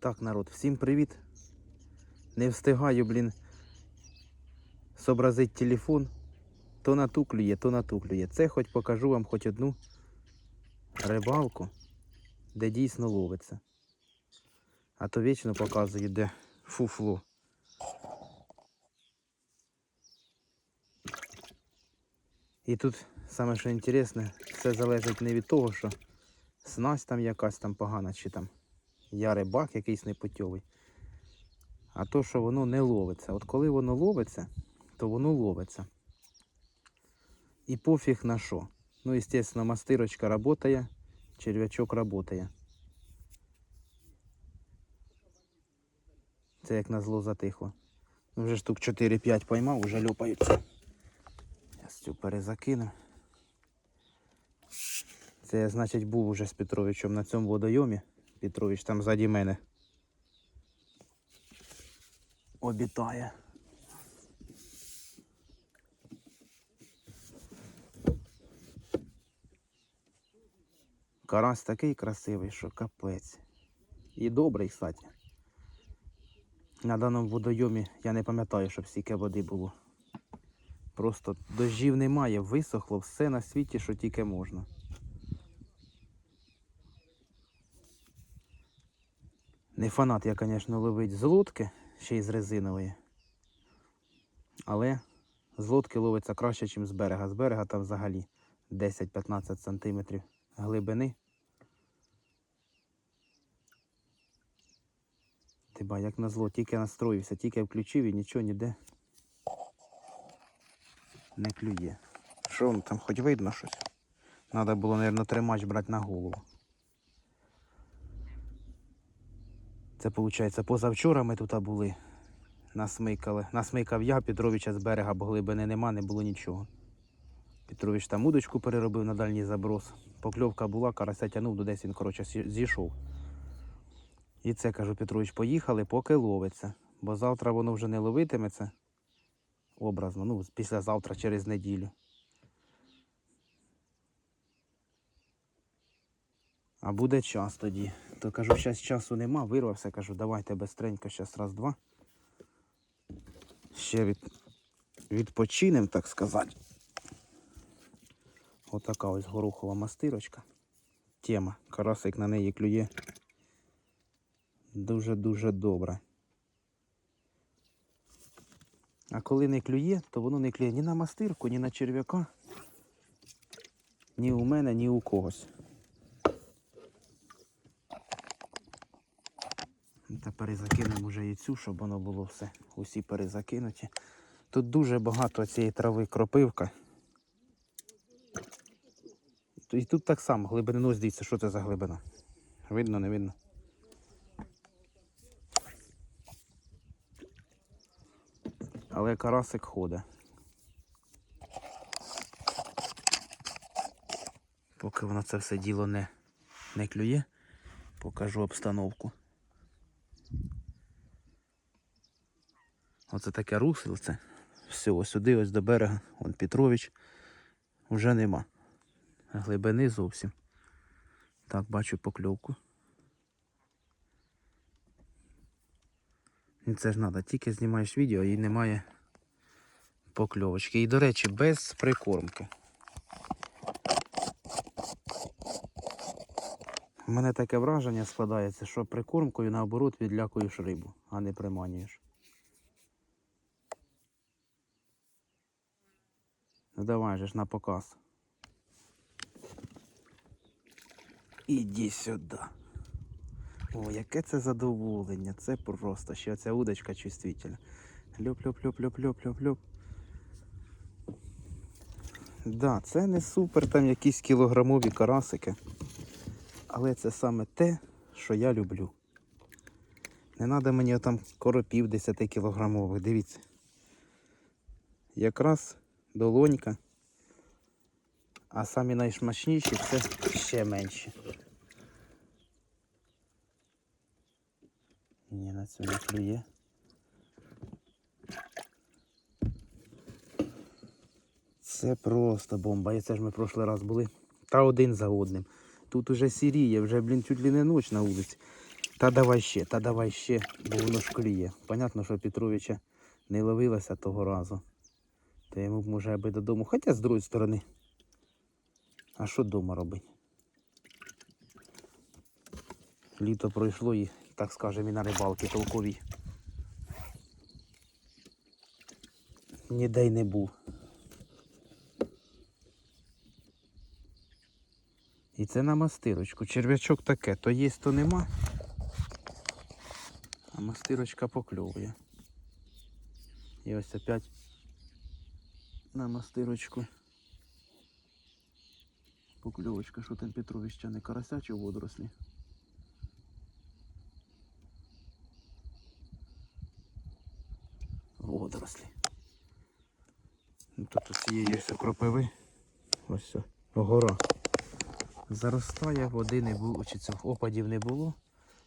Так, народ, всім привіт. Не встигаю, блін, зобразити телефон. То на ту клює, то на ту клює. Це хоч покажу вам хоч одну рибалку, де дійсно ловиться. А то вічно показую, де фуфло. І тут саме що інтересне, все залежить не від того, що снасть там якась там погана, чи там я рибак якийсь непутьовий. А то, що воно не ловиться. От коли воно ловиться, то воно ловиться. І пофіг на що. Ну, звісно, мастирочка работає, черв'ячок работає. Це як на зло затихло. Ну, вже штук 4-5 поймав, вже люпаються. Я цю перезакину. Це значить, був уже з Петровичем на цьому водойомі. Петрович там ззаді мене. Обітає. Карась такий красивий, що капець. І добрий, кстати. На даному водойомі я не пам'ятаю, щоб стільки води було. Просто дощів немає, висохло все на світі, що тільки можна. Не фанат я, звісно, ловить з лодки, ще й з резинової. Але з лодки ловиться краще, ніж з берега. З берега там взагалі 10-15 см глибини. Ти ба, як назло, тільки настроївся, тільки включив і нічого ніде не клює. Що воно там, хоч видно щось? Треба було, мабуть, тримач брати на голову. Це виходить, позавчора ми тут були. Насмикали. Насмикав я Петровича з берега, бо глибини нема, не було нічого. Петрович там удочку переробив на дальній заброс. Покльовка була, карася тянув, до десь він, коротше, зійшов. І це, кажу, Петрович, поїхали, поки ловиться. Бо завтра воно вже не ловитиметься. Образно, ну, післязавтра, через неділю. А буде час тоді. То кажу, зараз часу нема, вирвався, кажу, давайте бистренько, зараз раз-два. Ще від... відпочинемо, так сказати. Отака ось горохова мастирочка. Тема. Карасик на неї клює. Дуже-дуже добре. А коли не клює, то воно не клює ні на мастирку, ні на черв'яка, ні у мене, ні у когось. Та перезакинемо вже і цю, щоб воно було все. Усі перезакинуті. Тут дуже багато цієї трави кропивка. І тут так само глибини. Ну, ось що це за глибина. Видно, не видно. Але карасик ходить. Поки воно це все діло не, не клює, покажу обстановку. Оце таке руслице. Все, ось сюди, ось до берега. Вон Петрович. Вже нема. Глибини зовсім. Так, бачу покльовку. І це ж треба, тільки знімаєш відео і немає покльовочки. І, до речі, без прикормки. У мене таке враження складається, що прикормкою наоборот відлякуєш рибу, а не приманюєш. Давай же ж на показ. Іди сюди. О, яке це задоволення. Це просто ще ця удочка чувствительна. Люп-люп-люп-люп-люп-люп-люп. Да, це не супер там якісь кілограмові карасики. Але це саме те, що я люблю. Не треба мені там коропів 10 кілограмових. Дивіться. Якраз долонька. А самі найсмачніші це ще менші. Ні, на цю не клює. Це просто бомба. І це ж ми прошлий раз були. Та один за одним. Тут уже сіріє, вже, блін, чуть ли не ніч на вулиці. Та давай ще, та давай ще, бо воно ж клює. Понятно, що Петровича не ловилося того разу. То йому може аби додому. Хоча з другої сторони. А що вдома робить? Літо пройшло і, так скажемо, і на рибалки толковій. Ніде й не був. І це на мастирочку. Черв'ячок таке, то є, то нема. А мастирочка покльовує. І ось опять на мастирочку. Покльовочка, що там Петрович ще не карася чи водорослі. Водорослі. Ну, Тут цієї ось кропиви. Ось все. Гора. Заростає, води не було, чи цих опадів не було,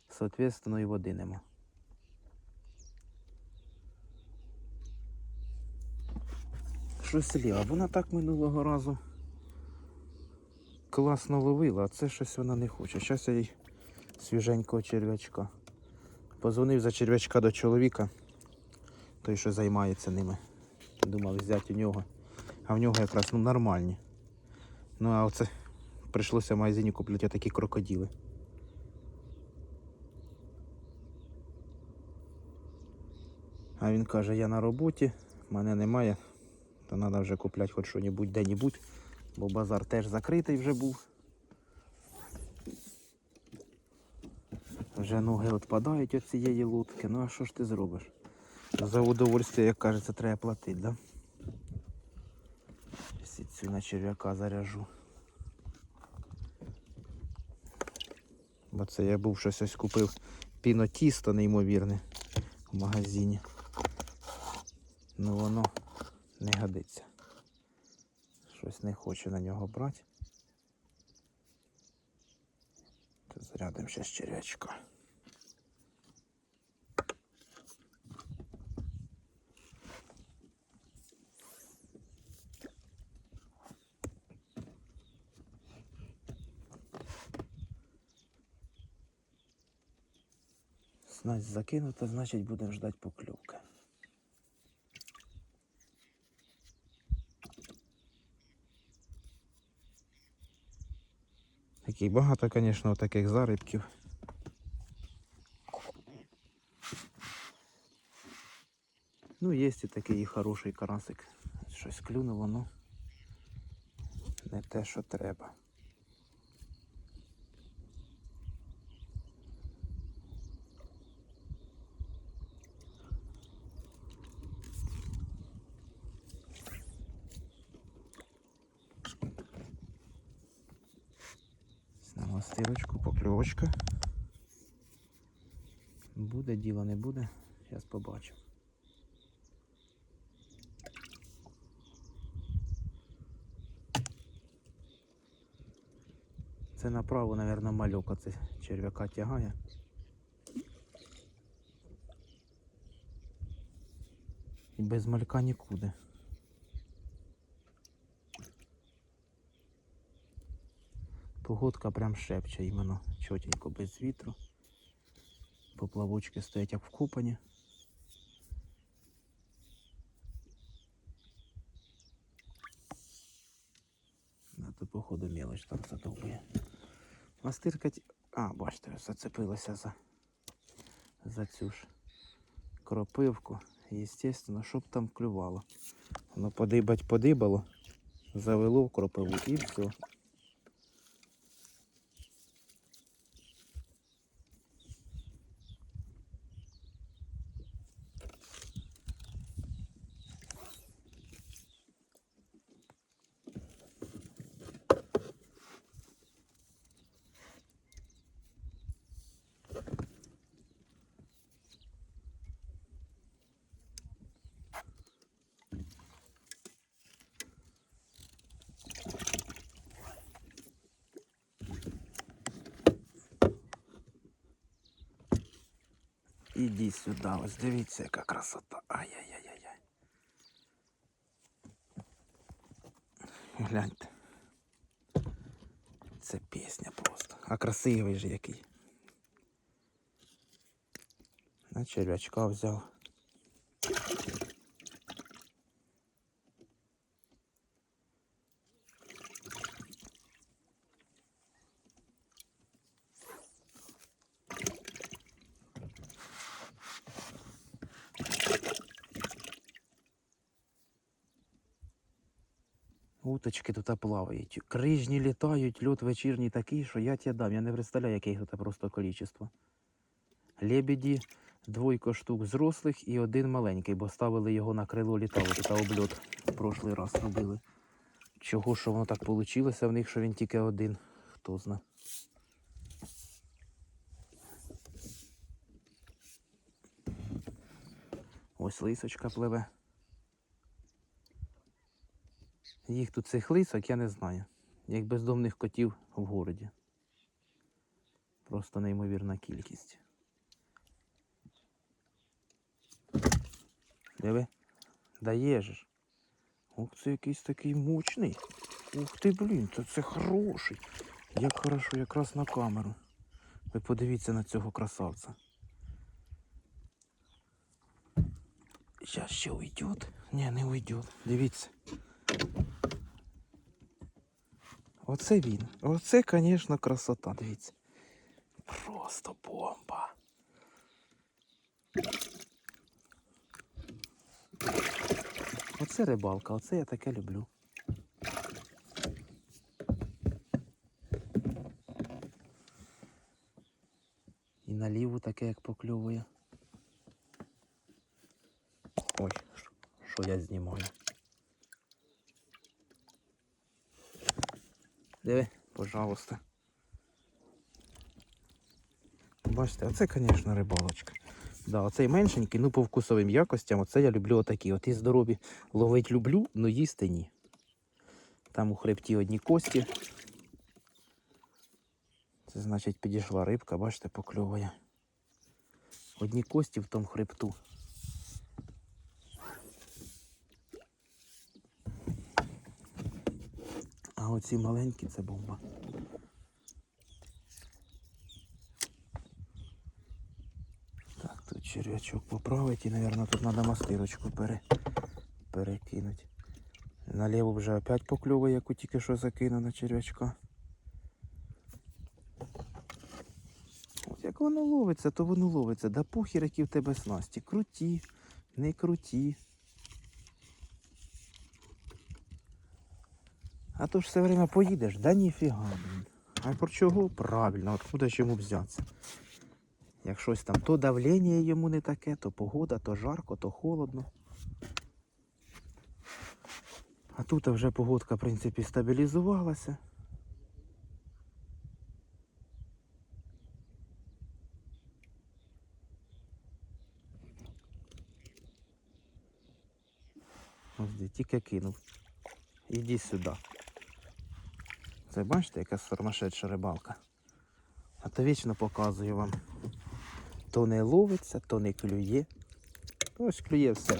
соответственно і води нема. Щось ліва, вона так минулого разу класно ловила, а це щось вона не хоче. Зараз я їй свіженького черв'ячка. Позвонив за черв'ячка до чоловіка, той, що займається ними. Думав взяти у нього. А в нього якраз ну, нормальні. Ну а оце прийшлося в магазині купити такі крокодили. А він каже, я на роботі, мене немає, то треба вже купляти хоч що-небудь де-небудь, бо базар теж закритий вже був. Вже ноги відпадають від цієї лодки, ну а що ж ти зробиш? За удовольствие, як кажеться, треба платити, да? Цю на черв'яка заряжу. Бо це я був щось ось купив пінотісто неймовірне в магазині. Ну воно не годиться. Щось не хочу на нього брати. Зарядимо ще черв'ячка. Снасть закинута, значить будемо ждати покльовки. Таких багато, звісно, таких зарибків. Ну, є і такий хороший карасик. Щось клюнуло, ну не те, що треба. Стирочку. Буде діло, не буде. Зараз побачу. Це направо, мабуть, мальок оце черв'яка тягає. Без малька нікуди. Погодка прям шепче іменно чотенько без вітру. Поплавочки стоять як вкопані. На то походу мелоч там задовбує. Мастиркать... А, бачите, зацепилася за, за цю ж кропивку. Естественно, щоб там клювало. Воно подибать подибало, завело в кропиву і все. Сюди, ось дивіться, яка красота. Ай-яй-яй-яй. Гляньте. Це пісня просто. А красивий же який. На черв'ячка взяв. Уточки тут плавають. Крижні літають, льот вечірній такий, що я тебе дам. Я не представляю, яке їх тут просто количество. Лебеді, двойко штук зрослих і один маленький, бо ставили його на крило літало. Тут обльот в прошлий раз робили. Чого що воно так вийшло в них, що він тільки один. Хто зна. Ось лисочка пливе. Їх тут цих лисок я не знаю. Як бездомних котів в городі. Просто неймовірна кількість. Диви? Дає ж. Ух, це якийсь такий мучний. Ух ти, блін, це, це хороший. Як хорошо, якраз на камеру. Ви подивіться на цього красавця. Зараз ще уйдет. Ні, не уйдет. Дивіться. Оце він. Оце, звісно, красота, дивіться. Просто бомба. Оце рибалка, оце я таке люблю. І наліву таке, як покльовує. Ой, що- я знімаю. Диви, пожалуйста. Бачите, оце, звісно, рибалочка. Да, оцей меншенький, ну по вкусовим якостям, оце я люблю отакі. От і здорові ловить люблю, но їсти ні. Там у хребті одні кості. Це значить підійшла рибка, бачите, покльовує. Одні кості в тому хребту. А оці маленькі це бомба. Так, тут черв'ячок поправить і, мабуть, тут треба мастирочку пере... перекинути. Наліво вже опять покльовує, яку тільки що закинув на черв'ячка. От як воно ловиться, то воно ловиться. Да похір, які в тебе снасті. Круті, не круті. А то ж все время поїдеш, да ніфіга, блін. А про чого? Правильно, откуда ж йому взятися? Як щось там, то давлення йому не таке, то погода, то жарко, то холодно. А тут вже погодка, в принципі, стабілізувалася. Ось тільки кинув. Іди сюди. Це бачите, яка сормашедша рибалка. А то вічно показую вам. То не ловиться, то не клює. Ось клює все.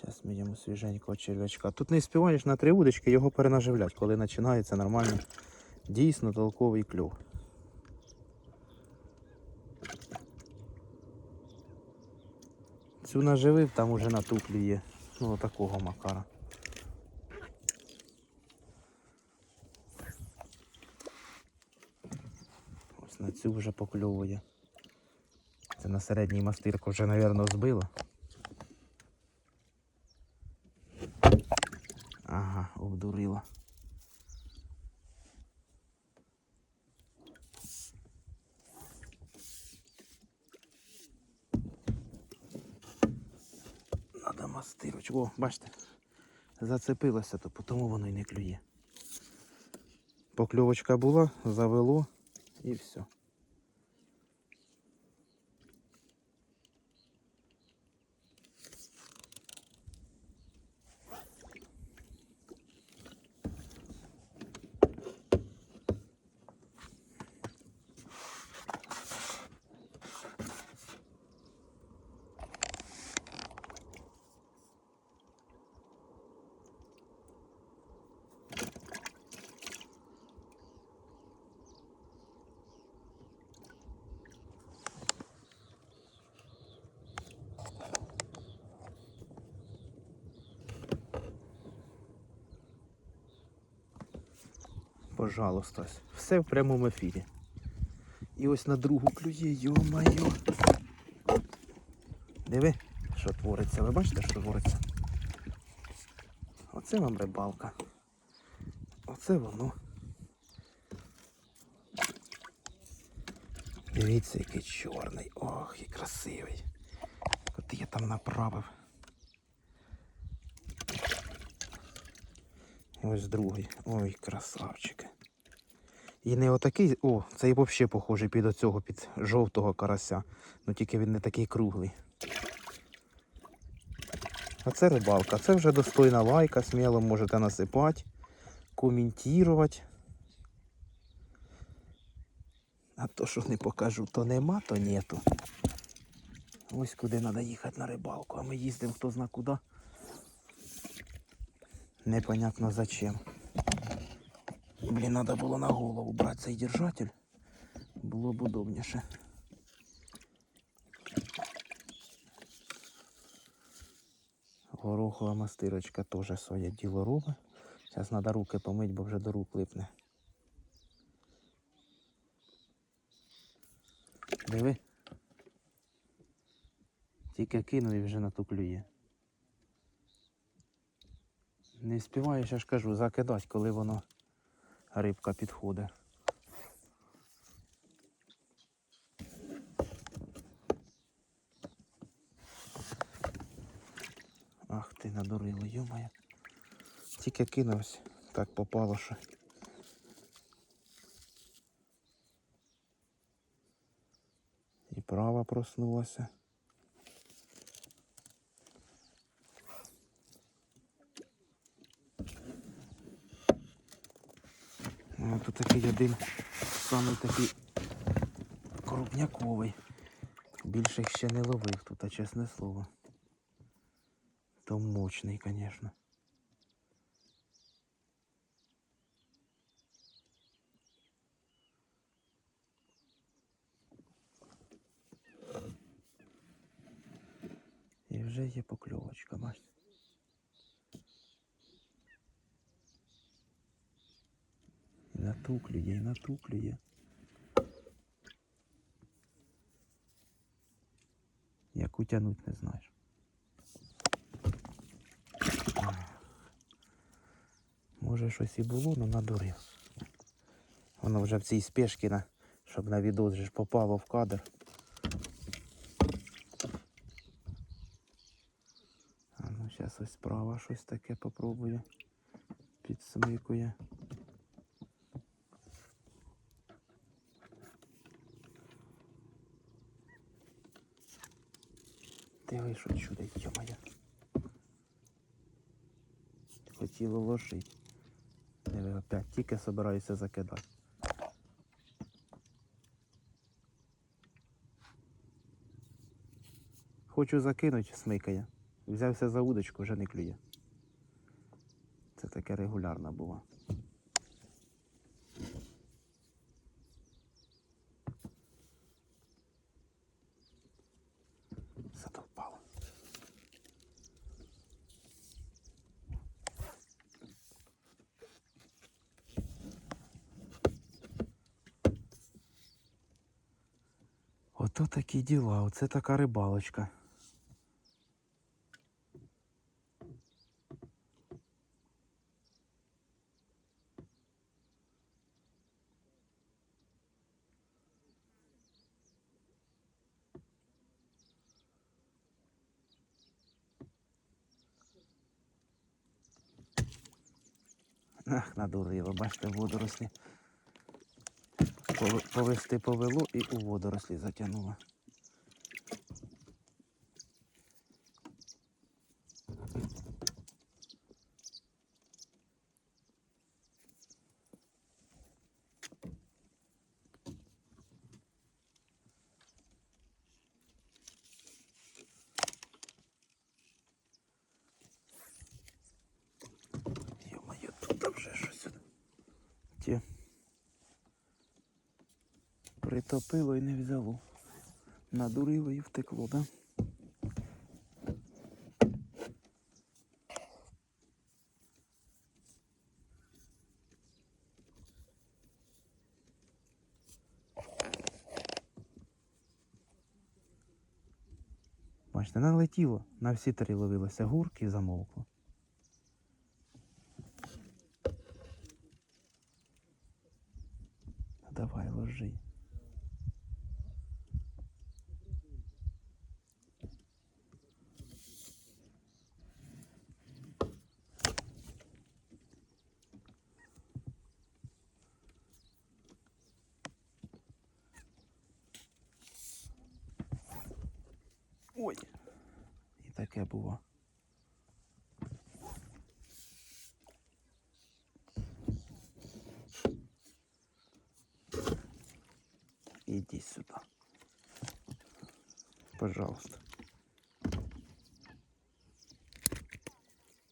Зараз ми йому свіженького черв'ячка. Тут не співаєш на три удочки, його перенаживлять, коли починається нормально, дійсно толковий клюв. Цю наживив, там уже на ту клює. Ну, такого макара. Цю вже покльовує. Це на середній мастирку вже, мабуть, збило. Ага, обдурила. Надо мастирочку. О, бачите, зацепилося, то тому воно й не клює. Покльовочка була, завело і все. Пожалуйста, все в прямому ефірі. І ось на другу клює, йо-майо. Диви, що твориться. Ви бачите, що твориться? Оце вам рибалка. Оце воно. Дивіться, який чорний. Ох, і красивий. От я там направив. І Ось другий. Ой, красавчик. І не отакий, о, цей взагалі похожий під оцього, під жовтого карася. Ну тільки він не такий круглий. А це рибалка. Це вже достойна лайка, сміло можете насипати, коментувати. А то, що не покажу, то нема, то нету. Ось куди треба їхати на рибалку, а ми їздимо хто зна куди. Непонятно зачем. Блін, треба було на голову брати цей держатель. Було б удобніше. Горохова мастирочка теж своє діло робить. Зараз треба руки помити, бо вже до рук липне. Диви. Тільки кинув і вже на ту клює. Не вспіваєш, я ж кажу, закидать, коли воно рибка підходить. Ах ти надурило, йомає. Тільки кинувся, так попало, що. І права проснулася. Тут такий один самий такий крупняковий. Більше їх ще не ловив тут, а чесне слово. То мощний, звісно. І вже є покльовочка, бачите. І на ту клює, і на ту клює. Яку тянуть не знаєш. Може щось і було, але надурив. Воно вже в цій спешці, щоб на відос ж попало в кадр. А ну зараз ось справа щось таке попробую. Підсмикує. Диви, що чудить, йомає. Хотіло ложить. Диви, опять тільки собираюся закидати. Хочу закинути, смикає. Взявся за удочку, вже не клює. Це таке регулярно було. Такі діла, оце така рибалочка. Ах, надурило, бачите, водорослі. Повести повело і у водорослі затягнуло. Притопило і не взяло. Надурило і втекло, так? Да? Бачите, налетіло, на всі три ловилося гурки і замовкло. Ой. І таке було. Иди сюда. Пожалуйста.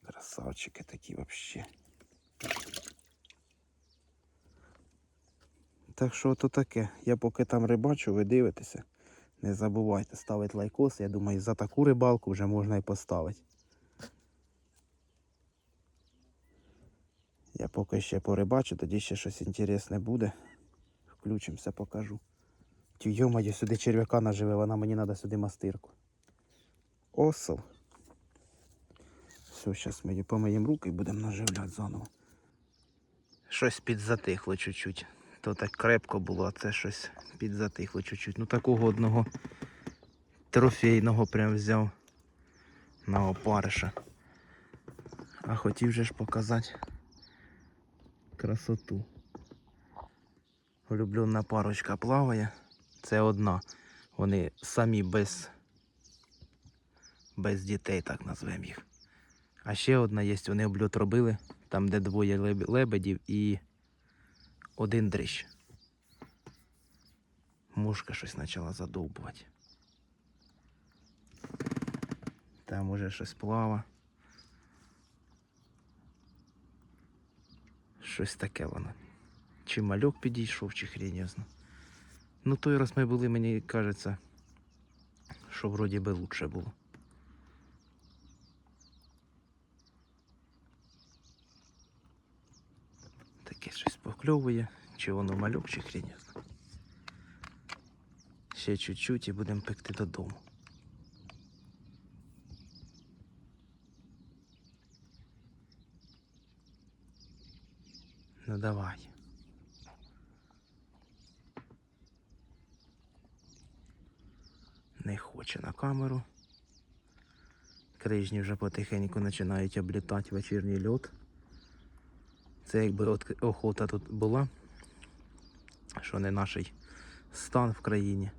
Красавчики такі вообще. Так що то таке. Я поки там рибачу, ви дивитеся. Не забувайте ставити лайкос. Я думаю, за таку рибалку вже можна і поставити. Я поки ще порибачу, тоді ще щось інтересне буде. Включимося, покажу. Тю, йомаю, сюди черв'яка наживе, вона мені треба сюди мастирку. Осел. Все, зараз ми помиємо руки і будемо наживляти заново. Щось підзатихло чуть-чуть. То так крепко було, а це щось підзатихло чуть-чуть. Ну такого одного трофейного прям взяв на опариша. А хотів же ж показати красоту. Улюблена парочка плаває. Це одна. Вони самі без, без дітей, так назвемо їх. А ще одна є, вони обльот робили, там де двоє леб- лебедів і один дрищ. Мушка щось почала задовбувати. Там уже щось плава. Щось таке воно. Чи мальок підійшов, чи я. Ну той раз ми були, мені кажеться, що вроді би лучше було. Таке щось покльовує, чи воно мальок, чи хрень. Ще чуть-чуть і будемо пекти додому. Ну давай. Не хоче на камеру. Крижні вже потихеньку починають облітати вечірній льот. Це якби охота тут була, що не наш стан в країні.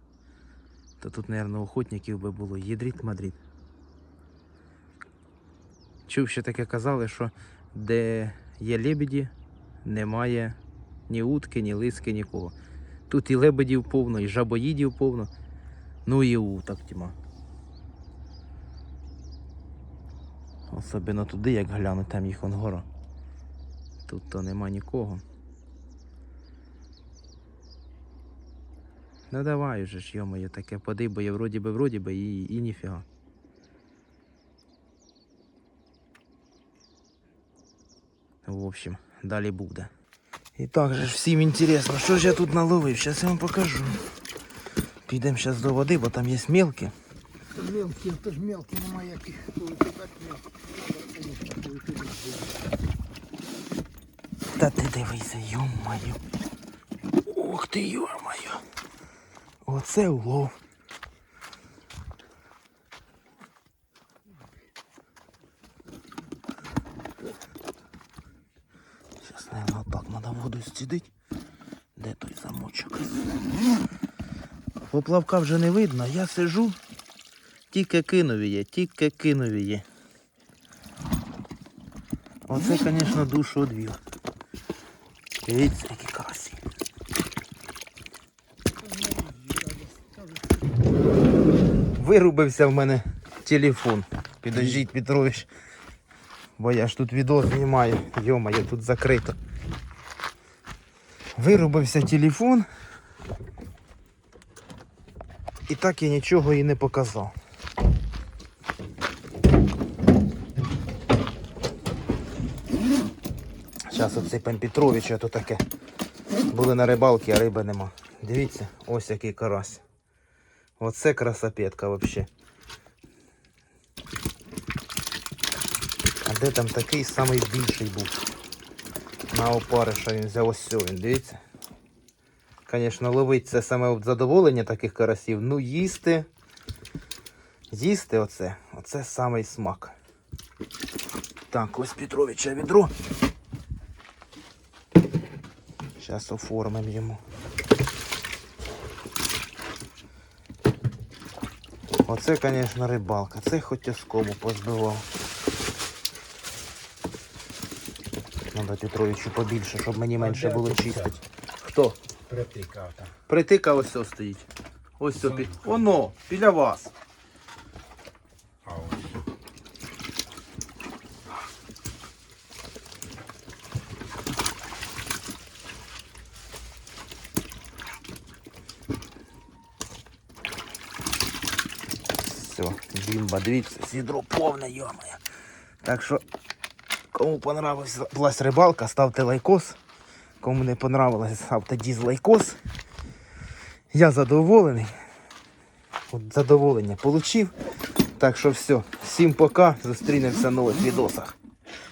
То тут, мабуть, охотників би було їдріт мадріт. Чув, що таке казали, що де є лебеді, немає ні утки, ні лиски, нікого. Тут і лебедів повно, і жабоїдів повно, ну і уток тьма. Особливо туди, як гляну, там їх он гора. Тут то нема нікого. Ну давай уже ж, йомою, таке подибає, вроді би, вроді би, і, і ніфіга. В общем, далі буде. І так же ж всім інтересно, що ж я тут наловив, зараз я вам покажу. Підемо зараз до води, бо там є мелкі. Мелкі, то ж мелкі, немає яких. Та ти дивися, йо-моє. Ух ти, йо-моє. Оце улов. Зараз, наверное, отак треба воду зцідити. Де той замочок? Поплавка вже не видно, я сижу. Тільки кинові є, тільки кинові є. Оце, звісно, душу одвів. Дивіться, які карасі. Вирубився в мене телефон. Підождіть, Петрович. Бо я ж тут відео знімаю. Йома, я тут закрито. Вирубився телефон. І так я нічого і не показав. Зараз оцей пан Петрович, а то таке. Були на рибалці, а риби нема. Дивіться, ось який карась. Оце красопетка взагалі. А де там такий самий більший був? На опари, що він взяв ось він, дивіться. Звісно, ловить це саме задоволення таких карасів. Ну їсти. Їсти оце. Оце самий смак. Так, ось Петровича відро. Зараз оформимо йому. Оце, звісно, рибалка. Це хоч оскому позбивав. Надо Петровичу побільше, щоб мені менше було чистити. Хто? Притикав там. Притика ось стоїть. Ось під. Воно, біля вас. А ось. Все, бімба, дивіться, сідро повне, йомає. Так що, кому понравилась рибалка, ставте лайкос. Кому не понравилось, ставте дізлайкос. Я задоволений. От задоволення получив. Так що все, всім пока. Зустрінемося в нових відосах.